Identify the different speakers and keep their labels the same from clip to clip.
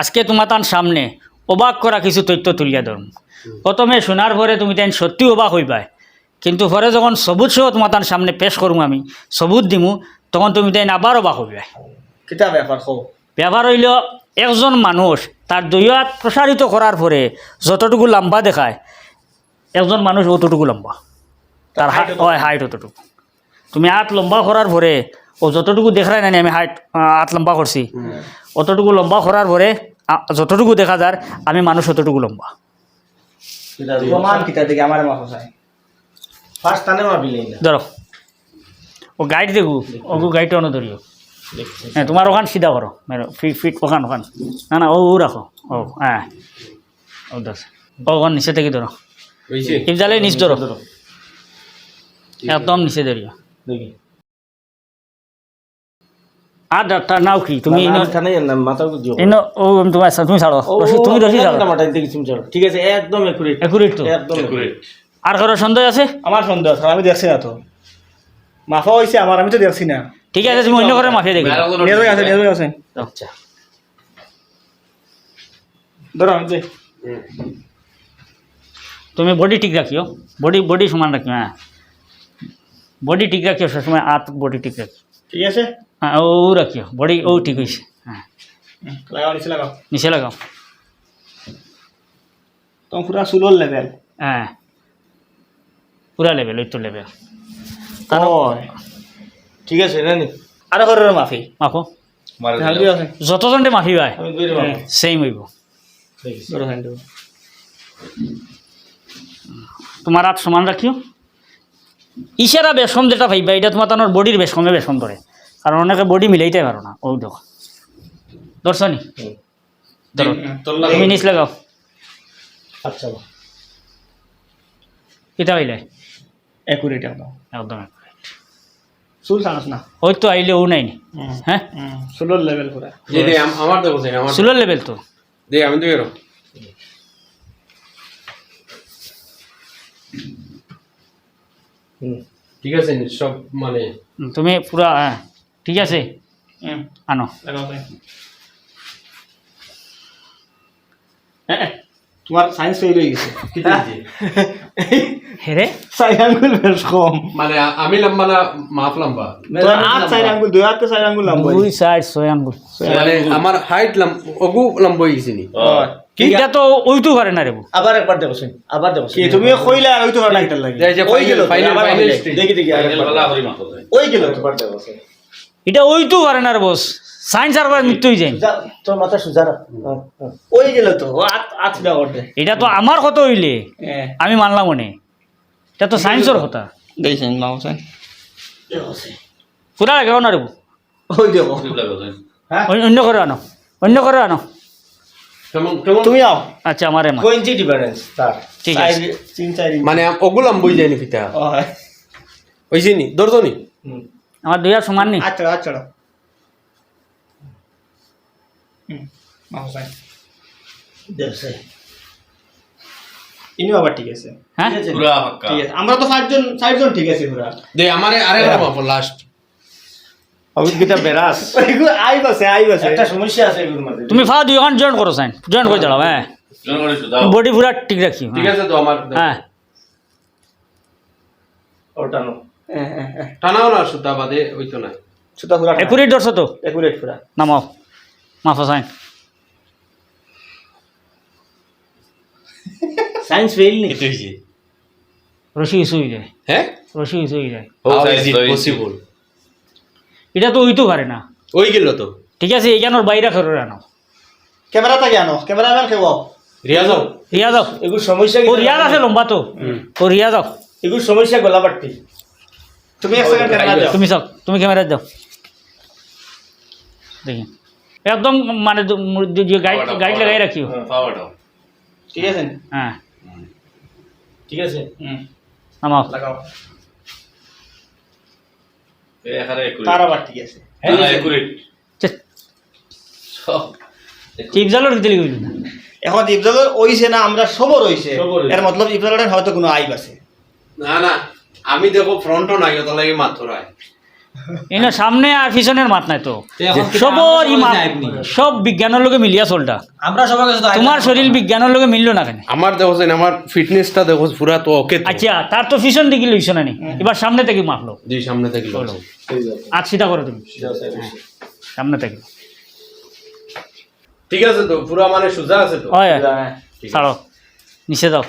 Speaker 1: আজকে তোমার তার সামনে অবাক করা কিছু তথ্য তুলিয়া ধরুন। প্রথমে শোনার পরে তুমি তাই সত্যি অবাক হইবাই। কিন্তু পরে যখন সবুজ সহ তোমার তার সামনে পেশ করুম আমি সবুজ দিমু তখন তুমি তাই আবার অবাক হইবাই।
Speaker 2: কিতা ব্যাপার হো
Speaker 1: ব্যবহার হইল একজন মানুষ তার দৈয়াত প্রসারিত করার পরে যতটুকু লম্বা দেখায় একজন মানুষ অতটুকু লম্বা। তার হাইট হয় হাইট অতটুকু। তুমি হাত লম্বা করার পরে ও যতটুকু দেখায় না আমি হাইট হাত লম্বা করছি। অতটুকু লম্বা করার পরে যতটুকু দেখা যার আমি মানুষ অতটুকু লম্বা। ধরো। ও গাইড দেখু ওগু গাইড অন ধরিও। হ্যাঁ তোমার ওখান সিধা করো। মেরো ফিট ওখান ওখান। না না ও ও রাখো। ও হ্যাঁ। ও দশ ওখান নিচে থেকে ধরো। ইফজালে নিচ ধরো। একদম নিচে ধরিও।
Speaker 2: দেখি।
Speaker 1: আর ডাক্তার নাও কি তুমি
Speaker 2: মাথা
Speaker 1: ইনো ও তোমার তুমি ছাড়ো। তুমি রশি ছাড়ো।
Speaker 2: ঠিক আছে একদম একুরেট
Speaker 1: একুরেট তো।
Speaker 2: একদম একুরেট
Speaker 1: আর কারও সন্দেহ আছে?
Speaker 2: আমার সন্দেহ আছে আমি দেখছি না তো। মাফা হয়েছে আমার আমি তো দেখছি না।
Speaker 1: ঠিক আছে তুমি অন্য করে মাফিয়ে দেখো
Speaker 2: নিয়ে আছে নিয়ে আছে।
Speaker 1: আচ্ছা।
Speaker 2: ধরো আমি যে
Speaker 1: তুমি বডি ঠিক রাখিও। বডি বডি সমান রাখিও হ্যাঁ। বডি ঠিক রাখিও সবসময় হাত বডি ঠিক রাখিও।
Speaker 2: ঠিক আছে?
Speaker 1: হ্যাঁ ও রাখিও। বডি ও ঠিক হয়েছে। হ্যাঁ।
Speaker 2: লাগাও নিচে লাগাও।
Speaker 1: নিচে লাগাও।
Speaker 2: তোমার পুরা সুলোর লেভেল
Speaker 1: হ্যাঁ। পুরা লেভেল ওই তো লেভেল
Speaker 2: ঠিক আছে না নি। আরও করে মাফি।
Speaker 1: মাখো
Speaker 2: হালদি আছে।
Speaker 1: যতজনটে মাফি
Speaker 2: মাফি।
Speaker 1: সেম হইব।
Speaker 2: ধরো হ্যান্ড
Speaker 1: তোমার হাত সমান রাখিও। ইশারা বেশম যেটা ভাইবা এটা তোমার তোমার বডির বেশমে বেশম ধরে। কারণ অনেকে বডি মিলাইতে পারো না। ও দেখো। দর্শনি নিচ লাগাও।
Speaker 2: আচ্ছা।
Speaker 1: কিতা হইলে?
Speaker 2: একুরেট একদম
Speaker 1: একদম
Speaker 2: চুল টানাস না।
Speaker 1: ওই আইলে ও নাই হ্যাঁ?
Speaker 2: সুলোর লেভেল পুরা।
Speaker 3: আমার দেখো
Speaker 1: তো।
Speaker 3: দে আমি তো এরো ঠিক আছে সব মানে
Speaker 1: তুমি পুরা হ্যাঁ। ঠিক আছে। আনো।
Speaker 2: লাগাও ভাই হ্যাঁ, হ্যাঁ, তোমার সায়েন্স ফেল হয়ে গেছে।
Speaker 1: হেরে
Speaker 2: চার আঙ্গুল বেশ কম।
Speaker 3: মানে আমি লম্বা না মাপ লম্বা?
Speaker 2: আট চার আঙ্গুল দুই হাতে চার আঙ্গুল লম্বা
Speaker 1: দুই সাইড ছয় আঙ্গুল।
Speaker 3: মানে আমার হাইট অগু লম্বা হয়ে গেছে নি।
Speaker 1: এটা তো ওইটু পারে না রে।
Speaker 4: আবার একবার দেখো শুন। আবার দেখো
Speaker 2: কি তুমি কইলা আর ওই তো না এটা লাগে। ওই গেল
Speaker 3: ফাইনাল ফাইনাল
Speaker 2: দেখি, দেখি দেখি ওই গেল তো।
Speaker 1: এটা ওইটু পারে না বস সাইন্স আর মৃত্যু হয়ে যায়।
Speaker 4: তোর মাথা সুজা।
Speaker 2: ওই গেল তো
Speaker 1: এটা তো আমার কত হইলে
Speaker 2: হ্যাঁ।
Speaker 1: আমি মানলাম মনে এটা তো সায়েন্সের কথা।
Speaker 2: দেখছেন
Speaker 1: পুরা লাগাও না রে
Speaker 2: ওই দেখো হ্যাঁ?
Speaker 1: অন্য- করে আনো অন্য করে আনো।
Speaker 2: তুমি আও।
Speaker 1: আচ্ছা আমারে মা
Speaker 4: কো ডিফারেন্স তার।
Speaker 1: ঠিক আছে।
Speaker 3: মানে অগু লম্বা হয়ে যায় নি ফিতা
Speaker 2: ও, হ্যাঁ।
Speaker 3: হয়েছে ধরতো নি?
Speaker 4: হুম।
Speaker 1: আমার দুই আর সমান নি
Speaker 2: আচ্ছা আচ্ছা। হুম নাও স্যার
Speaker 4: দেখছে
Speaker 2: ইনি আবার ঠিক আছে।
Speaker 1: হ্যাঁ?
Speaker 4: ঠিক আছে?
Speaker 2: ঠিক আছে। আমরা তো পাঁচজন চারজন ঠিক আছে পুরা।
Speaker 3: দে আমারে আরেকটা মাপ লাস্ট
Speaker 2: অভিজ্ঞতা বেরাস। এগুলো আইব আছে আইব আছে
Speaker 4: একটা সমস্যা আছে এগুলোর মধ্যে।
Speaker 1: তুমি ফা দুই ওখান জয়েন করো সাইন জয়েন করে দাঁড়াও হ্যাঁ। বডি পুরা ঠিক রাখিও
Speaker 3: ঠিক আছে তো আমার
Speaker 1: হ্যাঁ।
Speaker 4: ওটা নো।
Speaker 2: হ্যাঁ হ্যাঁ হ্যাঁ
Speaker 3: টানাও না সুতা বাদে ওই তো নাই
Speaker 2: সুতা পুরা
Speaker 1: একুরেট ধরছো তো?
Speaker 2: একুরেট পুরা
Speaker 1: নামাও। মাফা সাইন।
Speaker 4: সায়েন্স ফেল নি।
Speaker 1: রশি ইস্যু হয়ে যায়।
Speaker 3: হ্যাঁ?
Speaker 1: রশি ইস্যু হয়ে যায়।
Speaker 3: হাউ ইজ ইট পসিবল
Speaker 1: এটা তো পারে না।
Speaker 3: ওই গেল তো।
Speaker 1: ঠিক আছে এইখানোর বাইরে করে আনো
Speaker 2: ক্যামেরা থাকে আনো। ক্যামেরা ম্যান খেব
Speaker 3: রিয়াজ
Speaker 4: এগুলো সমস্যা
Speaker 1: ও রিয়াজ আছে লম্বা তো। ও
Speaker 4: এগুলো সমস্যা গোলাপাট্টি
Speaker 2: তুমি এক সেকেন্ড ক্যামেরা দাও।
Speaker 1: তুমি ক্যামেরা যাও দেখি। একদম মানে গাইড গাইড লাগাই রাখিও।
Speaker 2: ঠিক আছে?
Speaker 1: হ্যাঁ।
Speaker 4: ঠিক আছে?
Speaker 2: হুম।
Speaker 1: নামাও।
Speaker 2: লাগাও। তার আবার ঠিক আছে।
Speaker 1: চিপজালোর দিতে গেলি
Speaker 2: এখন ইফজাল ওইছে না আমরা সবর হইছে
Speaker 4: সবর
Speaker 2: এর মতলব ইফজালের হয়তো কোনো আইব আছে।
Speaker 3: না না। আমি দেখো ফ্রন্টও নাই ওটা লাগে মাত্র
Speaker 1: এনে সামনে আর পিছনের মাত নাই তো। সবর
Speaker 5: সবাই।
Speaker 1: সব বিজ্ঞানের লগে মিলিয়া চলটা।
Speaker 5: আমরা সবার কাছে
Speaker 1: তোমার শরীর বিজ্ঞানের লগে মিললো না কেন?
Speaker 3: আমার দেখো যেন আমার ফিটনেসটা দেখো পুরা তো ওকে।
Speaker 1: আচ্ছা তার তো পিছন দিকে লইছ না নি এবার সামনে থেকে মাপলো
Speaker 3: জি সামনে থেকে। লোক
Speaker 1: আর সিধা করো তুমি। সামনে থেকে।
Speaker 3: ঠিক আছে তো পুরা মানে সোজা আছে তো?
Speaker 1: হয় ছাড়ো। নিচে যাও।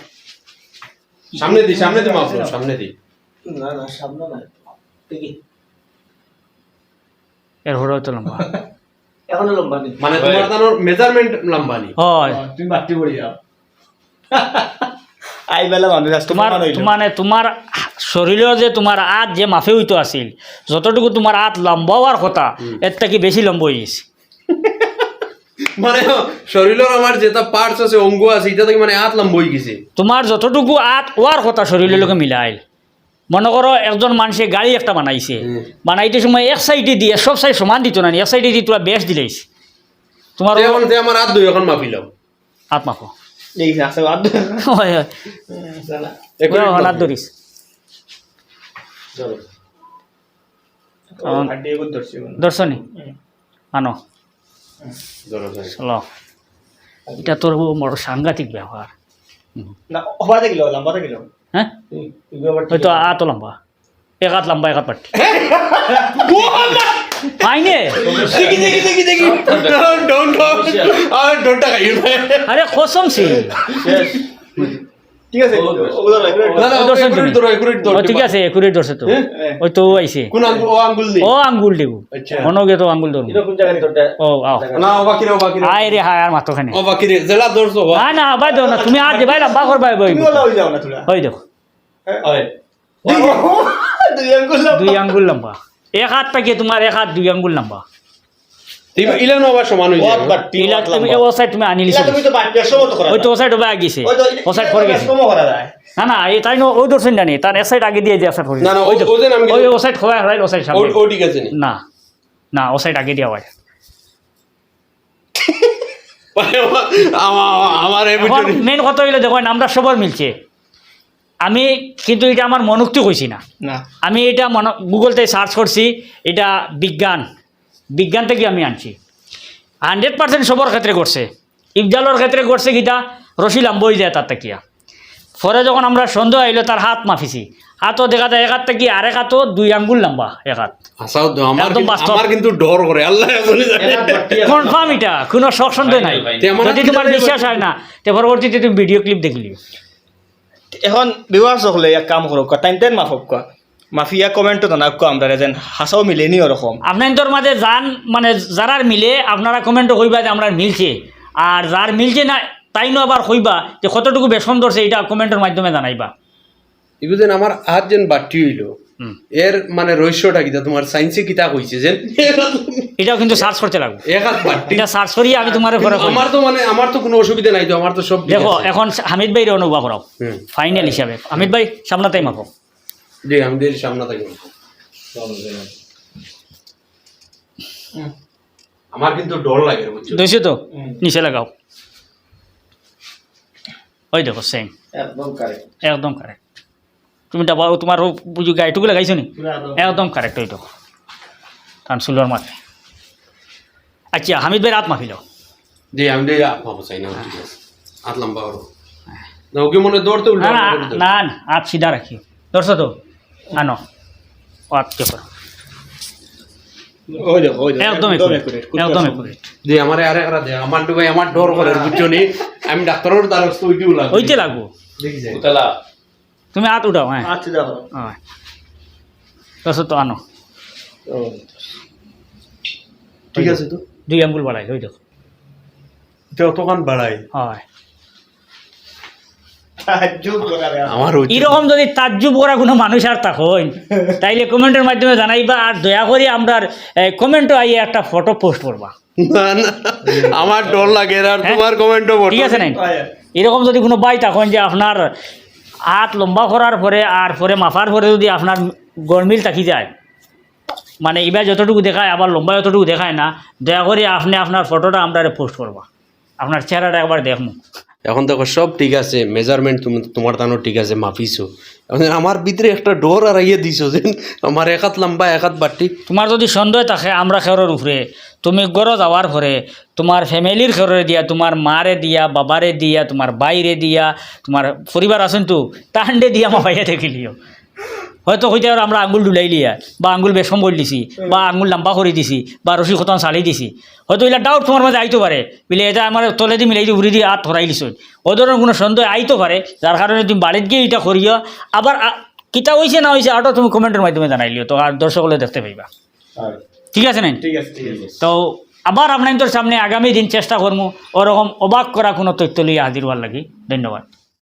Speaker 3: সামনে দি সামনে দি মাপলো সামনে দি।
Speaker 4: না না সামনে না ঠিকই
Speaker 1: এর তো লম্বা।
Speaker 4: এখনও লম্বা নেই।
Speaker 3: মানে তোমার তানোর মেজারমেন্ট লম্বা নি
Speaker 1: হয়।
Speaker 2: তুমি বাড়তি পড়ি যাও। আই বেলা মানুষ
Speaker 1: তোমার মানে তোমার শরীরের যে তোমার আত যে মাফে হইতো আছিল যতটুকু তোমার আত লম্বা হওয়ার কথা এর থেকে বেশি লম্বা হয়ে গেছে।
Speaker 3: মানে শরীরের আমার যেটা পার্টস আছে অঙ্গ আছে এটা থেকে মানে হাত লম্ব হয়ে গেছে।
Speaker 1: তোমার যতটুকু আত ওয়ার কথা শরীরের লোকে মিলাই মনে করো একজন মানুষে গাড়ি একটা বানাইছে। বানাইতে সময় এক সাইডে দিয়ে সব সাইড সমান দিত না এক সাইডে দিয়ে তোরা বেশ দিলেইছে তোমার
Speaker 3: আমার হাত দুই এখন মাপিলাম
Speaker 1: হাত ধরিস। দর্শনী আনো। এটা তোর সাংঘাতিক ব্যবহার।
Speaker 2: না হবা দেখিল লম্বা দেখিল
Speaker 1: হ্যাঁ? হয়তো আত লম্বা। এক হাত লম্বা এক হাত পাটি পাইনে আরে কসম সে।
Speaker 2: ঠিক আছে
Speaker 1: তুমি। ঠিক আছে একুরেট ধরছে তো। ওই তো আইছে।
Speaker 3: কোন আঙ্গুল ও আঙ্গুল দি?
Speaker 1: ও আঙ্গুল দেব।
Speaker 3: আচ্ছা।
Speaker 1: মনোগে তো আঙ্গুল ধরুন
Speaker 4: এরকম জায়গা নেই
Speaker 1: ও আও।
Speaker 3: না ও বাকি রে ও বাকি
Speaker 1: আয় রে হায় আর মাত্র খানে।
Speaker 3: ও বাকি রে জেলা ধরছো
Speaker 1: না না ভাই দাও না তুমি আর যে ভাই লম্বা
Speaker 2: তুমি যাও না তোরা।
Speaker 1: ওই দেখো।
Speaker 4: হয়?
Speaker 2: দুই আঙ্গুল
Speaker 1: দুই আঙ্গুল লম্বা। এক হাত পাকিয়ে তোমার এক হাত দুই আঙ্গুল লম্বা।
Speaker 2: যায়।
Speaker 1: না না এই তাই নো ওই দর্শন জানি। তার সাইড আগে দিয়ে সাইড
Speaker 3: না না
Speaker 1: ওই
Speaker 3: ও-
Speaker 1: দেখো
Speaker 3: আমি
Speaker 1: ওই ও সাইড খোয়া রাইট ও সাইড সামনে।
Speaker 3: ও ঠিক আছে না?
Speaker 1: না ও সাইড আগে দিয়া হয়।
Speaker 3: আমার
Speaker 1: মেন কথা হইলে দেখো আমরা সবার মিলছে। আমি কিন্তু এটা আমার মনোক্তি কইছি না।
Speaker 2: না।
Speaker 1: আমি এটা মন গুগলতে সার্চ করছি এটা বিজ্ঞান। বিজ্ঞান থেকে আমি আনছি। হান্ড্রেড পার্সেন্ট সবার ক্ষেত্রে করছে ইফজালের ক্ষেত্রে করছে কিটা রশি লাম্বই যায় তার তাকিয়া পরে যখন আমরা সন্দেহ আইলো তার হাত মাফিছি। হাতও দেখা যায় এক হাত থেকে আরেক হাতও দুই আঙ্গুল লম্বা এক হাত।
Speaker 3: কিন্তু- ডর করে আল্লাহ
Speaker 1: কনফার্ম এটা কোনো শখ সন্দেহ নাই। যদি তোমার বিশ্বাস হয় না তে পরবর্তীতে তুমি ভিডিও ক্লিপ দেখলি।
Speaker 2: এখন বিবাহ সকলে এক কাম করুক টাইম টাইম মাফক কোৱা মাফিয়া কমেন্টও জানাক কোৱা আমরা যেন হাসাও মিলেনি ওরকম
Speaker 1: আপনাদের মাঝে যান মানে যারার মিলে আপনারা কমেন্টও কইবা যে আমরা মিলছে। আর যার মিলছে না তাই নো আবার কইবা যে কতটুকু বেসন ধরছে এটা কমেন্টের মাধ্যমে জানাইবা।
Speaker 3: ইবুদেন আমার হাত যেন বাটি হইল। এর মানে রহস্যটা কিতা তোমার সায়েন্সে কিতা কইছে যেন?
Speaker 1: এটাও কিন্তু সার্চ করতে লাগবে।
Speaker 3: এক হাত বাটি
Speaker 1: এটা সার্চ করিয়ে আমি তোমার পরে
Speaker 3: আমার তো মানে আমার তো কোনো অসুবিধা নাই তো আমার তো সব
Speaker 1: দেখো এখন হামিদ ভাইরে অনুভব করাও। ফাইনাল হিসাবে। হামিদ ভাই সামনাতেই মাপো
Speaker 3: জি আমি সামনে থাকি। আমার কিন্তু ডর লাগে বুঝছ?
Speaker 1: তো? নিচে লাগাও। ওই দেখো সেম
Speaker 4: একদম কারেক্ট
Speaker 1: একদম কারেক্ট তুমি ডাবা তোমার বুঝি গাইটুকু লাগাইছো নি? একদম কারেক্ট ওই দেখো। কারণ মাথে আচ্ছা হামিদ ভাই রাত মাফি
Speaker 3: জি আমি দিয়ে আপা চাই না হাত লম্বা করো। না ওকে মনে দৌড়তে
Speaker 1: না হাত সিধা রাখি ধরছো তো? আনো ও হাত কে করো
Speaker 2: ওই দেখো ওই দেখো
Speaker 1: একদম
Speaker 2: accurate,
Speaker 1: accurate, একদম accurate।
Speaker 3: জি আমার আরে আরে দে আমার তো ভাই আমার ডর করে বুঝছ নি? আমি ডাক্তারের দ্বারস্থ
Speaker 1: ওইতে লাগবো।
Speaker 3: দেখি যাই।
Speaker 4: উতলা।
Speaker 1: তুমি হাত উঠাও হ্যাঁ।
Speaker 2: আচ্ছা
Speaker 1: হ্যাঁ তো আনো।
Speaker 3: ঠিক আছে তো।
Speaker 1: দুই আঙ্গুল বাড়াই ওই দেখো
Speaker 3: এটা বাড়াই।
Speaker 1: হয়।
Speaker 3: আমার
Speaker 1: এরকম যদি তাজ্জুব করা কোনো মানুষ আর থাকুন তাইলে কমেন্টের মাধ্যমে জানাইবা আর দয়া করে আমরা কমেন্টও আইয়ে একটা ফটো পোস্ট করবা।
Speaker 3: না না আমার ডর লাগে আর
Speaker 1: হ্যাঁ?
Speaker 3: তোমার কমেন্টও
Speaker 1: ঠিক আছে নাই? এরকম যদি কোনো বাই থাকুন যে আপনার হাত লম্বা করার পরে আর পরে মাফার পরে যদি আপনার গরমিল থাকি যায় মানে এবার যতটুকু দেখায় আবার লম্বা যতটুকু দেখায় না দয়া করে আপনি আপনার ফটোটা আমরা পোস্ট করবা। আপনার চেহারাটা একবার দেখমু।
Speaker 3: এখন দেখো সব ঠিক আছে মেজারমেন্ট তুমি, তোমার তানো ঠিক আছে মাফিছো এখন আমার ভিতরে একটা ডোর আর ইয়ে দিছো যে, আমার একাত লম্বা একাত বাটি
Speaker 1: তোমার যদি সন্দেহ থাকে, আমরা খেরোর উপরে। তুমি গড় যাওয়ার পরে, তোমার ফ্যামিলির খেরে দিয়া, তোমার মারে দিয়া, বাবারে দিয়া, তোমার বাইরে দিয়া, তোমার পরিবার আছেন তো তাহান্ডে দিয়া মাফাইয়া দেখিলিও হয়তো হইতে আর আমরা আঙ্গুল ডুলাই লিয়া বা আঙ্গুল বেশম বল দিছি বা আঙ্গুল লম্বা করে দিছি বা রসি খতন চালি দিছি। হয়তো এগুলা ডাউট তোমার মাঝে আইতে পারে বলে এটা আমার তলে দি মিলাই দি উড়ি দিয়ে হাত ধরাই দিছ ও ধরনের কোনো সন্দেহ আইতে পারে যার কারণে তুমি বাড়িত গিয়ে এটা করিও আবার কিতা হয়েছে না হয়েছে আরও তুমি কমেন্টের মাধ্যমে জানাইলিও তো আর দর্শকলে দেখতে পাইবা। ঠিক আছে নাই?
Speaker 2: ঠিক আছে
Speaker 1: তো আবার আপনাদের সামনে আগামী দিন চেষ্টা করব ওরকম অবাক করা কোনো তথ্য লিয়ে হাজির হওয়ার লাগি। ধন্যবাদ।